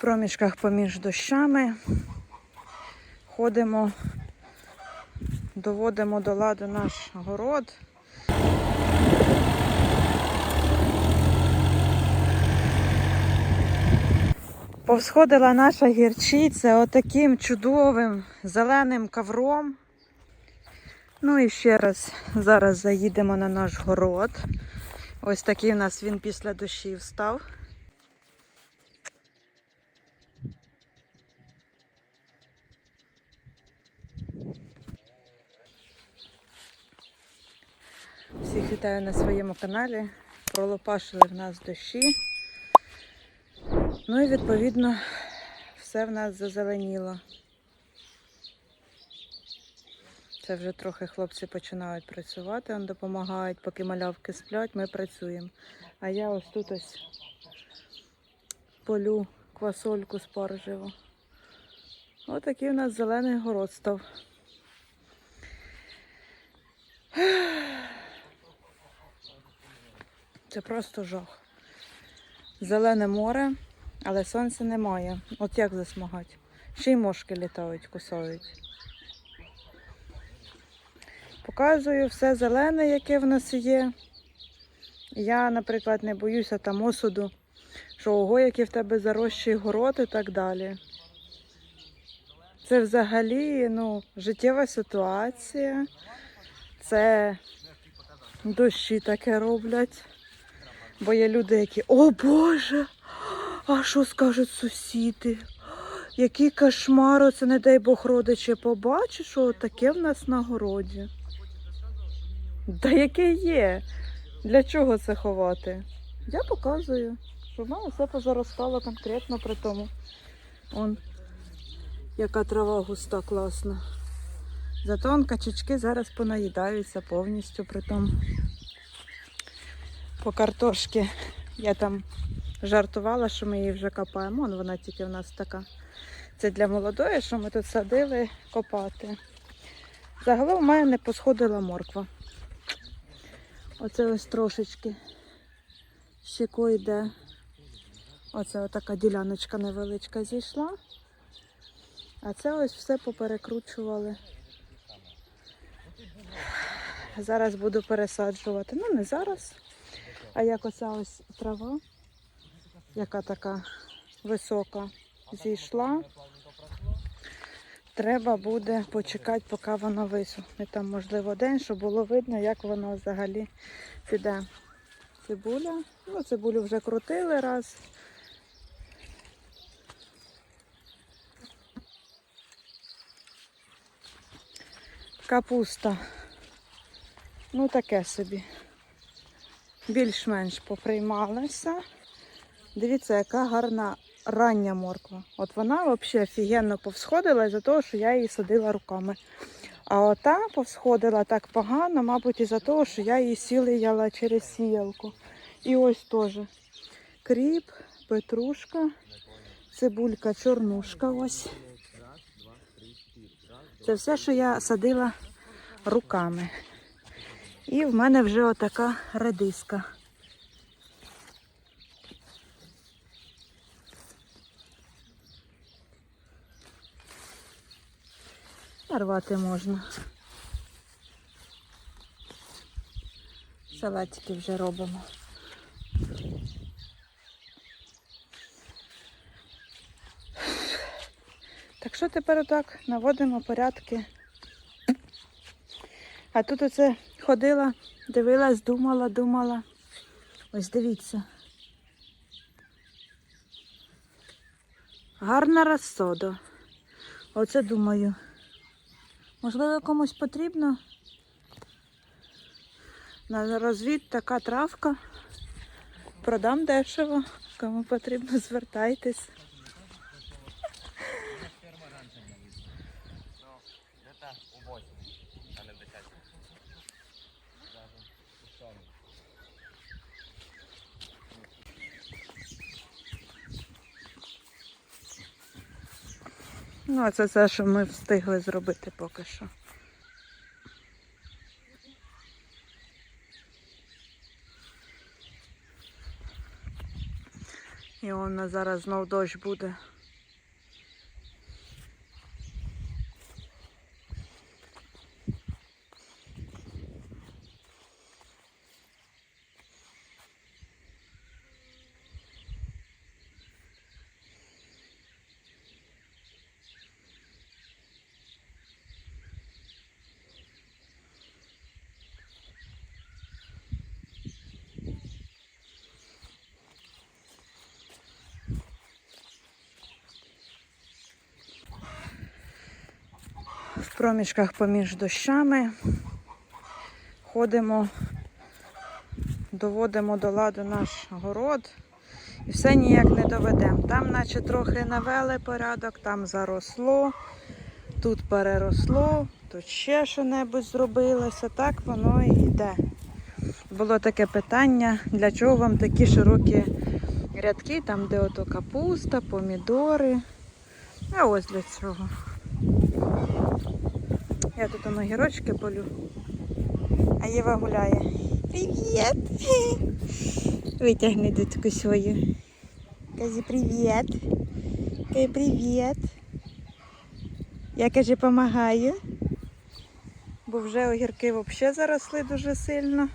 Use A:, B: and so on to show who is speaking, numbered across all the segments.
A: Проміжках поміж дощами ходимо, доводимо до ладу наш город. Повсходила наша гірчиця отаким чудовим зеленим ковром. Ну і ще раз зараз заїдемо на наш город. Ось такий у нас він після дощів став. Вітаю на своєму каналі. Пролопашили в нас дощі. Ну і відповідно все в нас зазеленіло. Це вже трохи хлопці починають працювати, вони допомагають, поки малявки сплять, ми працюємо. А я ось тут ось полю квасольку спаржеву. Отакий у нас зелений город став. Це просто жах. Зелене море, але сонця немає. От як засмагати? Ще й мошки літають, кусають. Показую все зелене, яке в нас є. Я, наприклад, не боюся там осуду, що ого, який в тебе зарощий город і так далі. Це взагалі ну, життєва ситуація. Це дощі таке роблять. Бо є люди, які, о Боже, а що скажуть сусіди? Який кошмар, оце не дай Бог родичі побачить, що таке в нас на городі. Да яке є? Для чого це ховати? Я показую, що в мене все позаростало конкретно при тому. Он, яка трава густа, класна. Зато он качечки зараз понаїдаються повністю при тому. По картошки я там жартувала, що ми її вже копаємо. Вон вона тільки в нас така. Це для молодої, що ми тут садили копати. Загалом в мене не посходила морква. Оце ось трошечки щеко йде. Оце отака діляночка невеличка зійшла. А це ось все поперекручували. Зараз буду пересаджувати. Ну, не зараз. А як оця ось трава, яка така висока, зійшла, треба буде почекати, поки вона висохне. Там, можливо, день, щоб було видно, як воно взагалі піде. Цибуля. Ну, цибулю вже крутили раз. Капуста. Ну, таке собі більш-менш поприймалася. Дивіться, яка гарна рання морква. От вона взагалі офігенно повсходила із-за того, що я її садила руками. А ота повсходила так погано, мабуть, із-за того, що я її сіяла через сіялку. І ось теж кріп, петрушка, цибулька, чорнушка. Ось. Це все, що я садила руками. І в мене вже отака редиска. Нарвати можна. Салатики вже робимо. Так що тепер отак наводимо порядки. А тут оце ходила, дивилась, думала, думала. Ось дивіться. Гарна розсода. Оце думаю. Можливо, комусь потрібно. На розвід така травка. Продам дешево. Кому потрібно, звертайтесь.
B: Где-то у 8, а не в 10.
A: Ну, а це все, що ми встигли зробити поки що. І он на зараз знов дощ буде. Проміжках поміж дощами. Ходимо, доводимо до ладу наш город і все ніяк не доведемо. Там, наче трохи навели порядок, там заросло, тут переросло, тут ще що-небудь зробилося. Так воно і йде. Було таке питання, для чого вам такі широкі рядки, там, де ото капуста, помідори. А ось для цього. Я тут на огірочки полю. А Єва гуляє. Привіт! Витягни дитку свою. Кажи привіт. Кажи привіт. Я каже, допомагаю. Бо вже огірки взагалі заросли дуже сильно.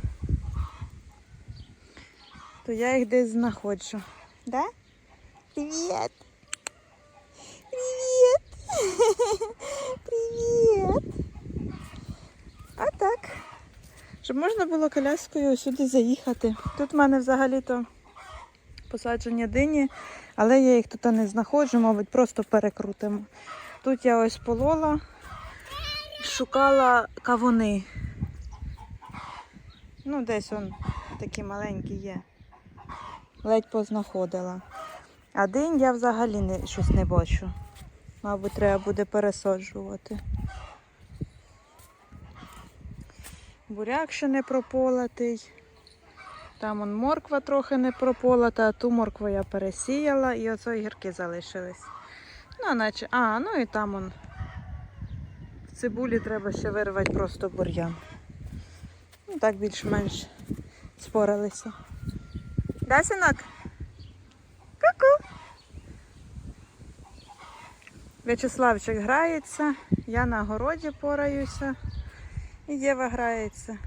A: То я їх десь знаходжу. Да? Привіт! Привіт! А так. Щоб можна було коляскою сюди заїхати. Тут в мене взагалі-то посадження дині, але я їх тут не знаходжу, мабуть, просто перекрутимо. Тут я ось полола, шукала кавуни. Ну, десь он такі маленькі є. Ледь познаходила. А динь я взагалі не, щось не бачу. Мабуть, треба буде пересаджувати. Буряк ще не прополотий. Там он морква трохи не прополота, а ту моркву я пересіяла і оце гірки залишились. Ну, наче, а, ну і там он в цибулі треба ще вирвати просто бур'ян. Ну, так більш-менш споралися. Да, синок? Ку-ку! В'ячеславчик грається, я на городі пораюся Єва грається.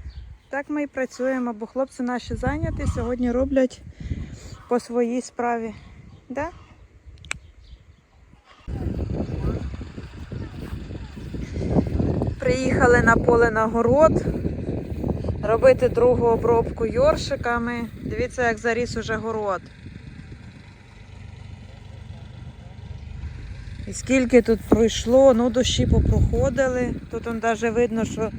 A: Так ми і працюємо, бо хлопці наші зайняті, сьогодні роблять по своїй справі. Да? Приїхали на поле на город робити другу обробку йоршиками. Дивіться, як заріс уже город. І скільки тут пройшло, ну дощі попроходили. Тут он навіть видно, що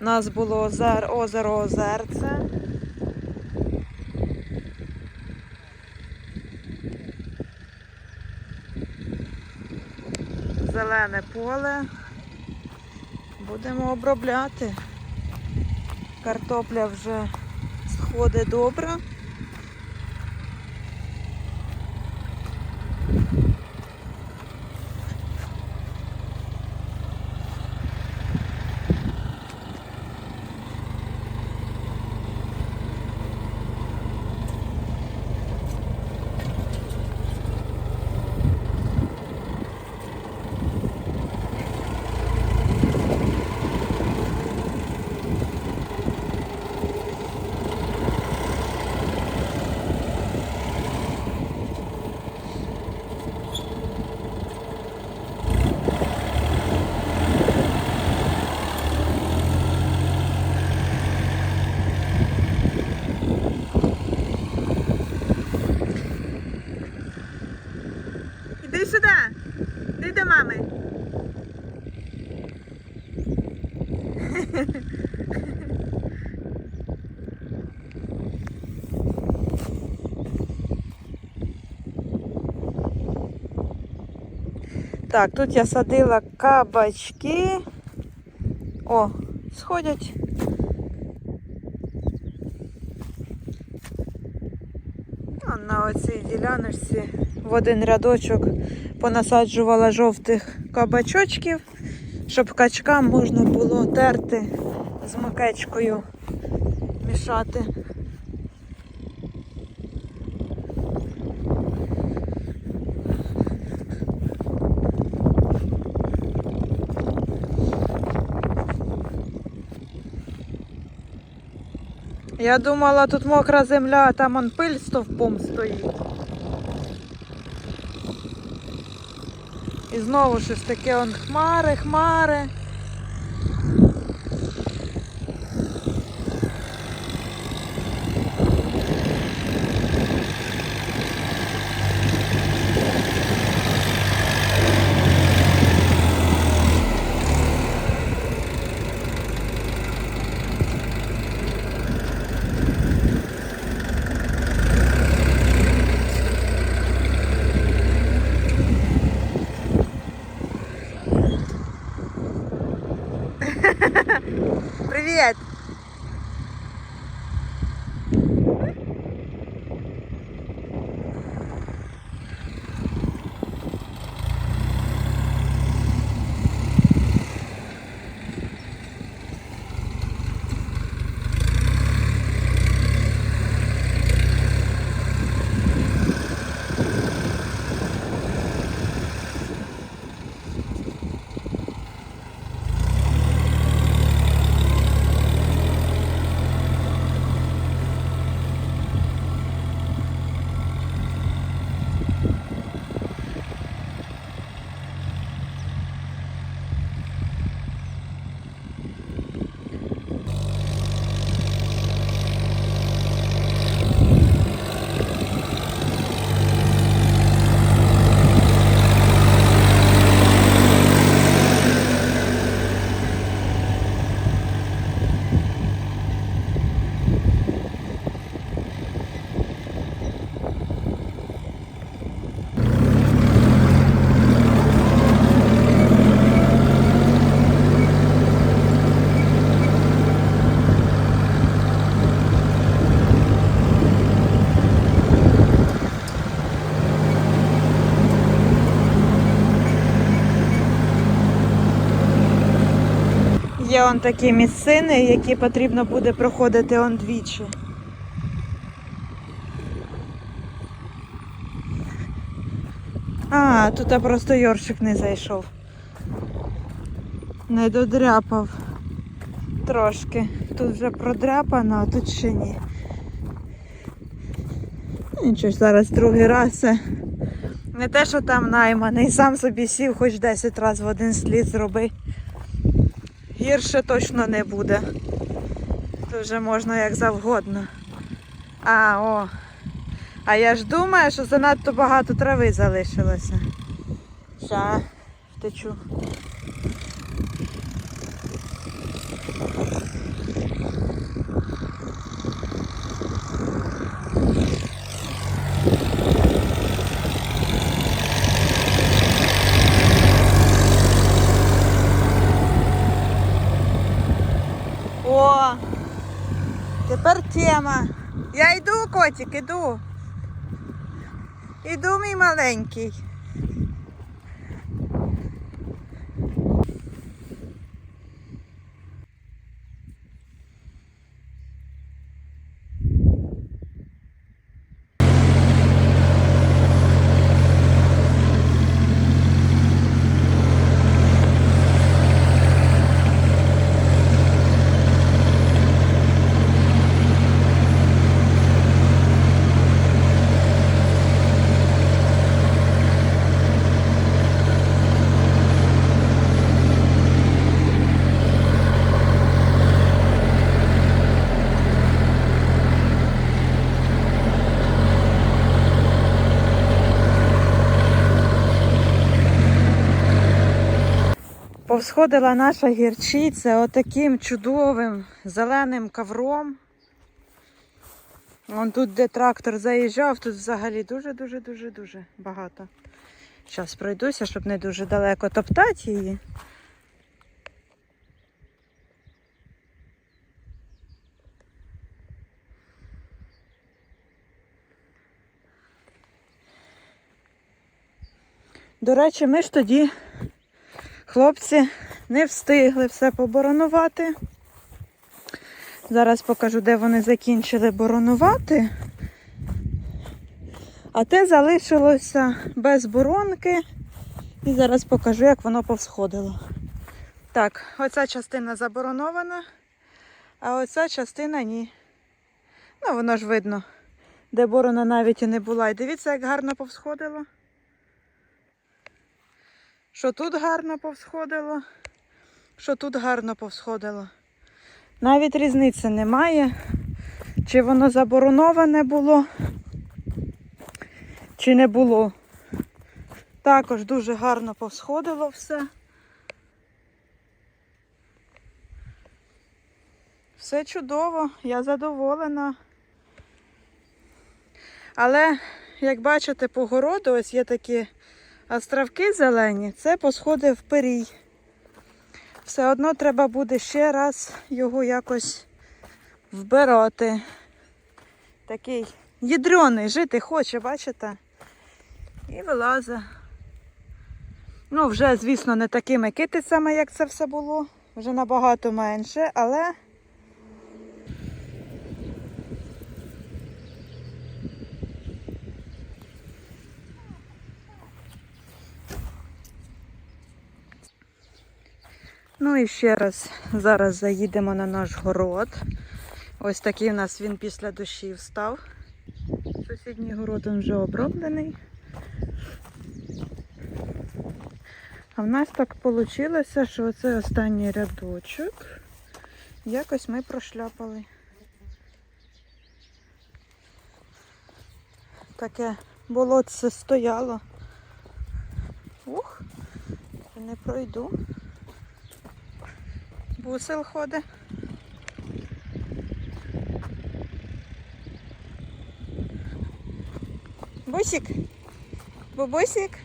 A: в нас було озер, озеро Озерце. Зелене поле. Будемо обробляти. Картопля вже сходить добре. Іди сюди. Іди до мами. Так, тут я садила кабачки. О, сходять. На оцій діляночці в один рядочок понасаджувала жовтих кабачочків, щоб качкам можна було терти з макечкою, мішати. Я думала, тут мокра земля, а там он пиль стовпом стоїть. І знову щось таке он хмари, хмари. Он такі місцини, які потрібно буде проходити он двічі. А, тут просто Йоршик не зайшов. Не додряпав трошки. Тут вже продряпано, а тут ще ні. Ну, Нічого ж зараз другий раз. Не те, що там найманий, сам собі сів хоч 10 разів в один слід зроби. Гірше точно не буде. Тут вже можна як завгодно. А, о. А я ж думаю, що занадто багато трави залишилося. Ща, втечу. котик, іду. Іду, мій маленький. Повсходила наша гірчиця отаким чудовим зеленим ковром. Вон тут, де трактор заїжджав, тут взагалі дуже-дуже-дуже дуже багато. Зараз пройдуся, щоб не дуже далеко топтати її. До речі, ми ж тоді Хлопці не встигли все поборонувати. Зараз покажу, де вони закінчили боронувати. А те залишилося без боронки. І зараз покажу, як воно повсходило. Так, оця частина заборонована, а оця частина ні. Ну, воно ж видно, де борона навіть і не була. І дивіться, як гарно повсходило. Що тут гарно повсходило, що тут гарно повсходило. Навіть різниці немає, чи воно забороноване було, чи не було. Також дуже гарно повсходило все. Все чудово, я задоволена. Але, як бачите, по городу ось є такі островки зелені, це посходив пирій. Все одно треба буде ще раз його якось вбирати. Такий ядрений, жити хоче, бачите? І вилазить. Ну, вже, звісно, не такими китицями, як це все було. Вже набагато менше, але Ну і ще раз зараз заїдемо на наш город. Ось такий у нас він після дощів став. Сусідній город він вже оброблений. А в нас так вийшло, що оце останній рядочок. Якось ми прошляпали. Таке болотце стояло. Ух, не пройду. Бусел ходить. Бусик. Бабусик.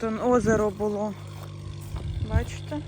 A: Тут озеро було. Бачите?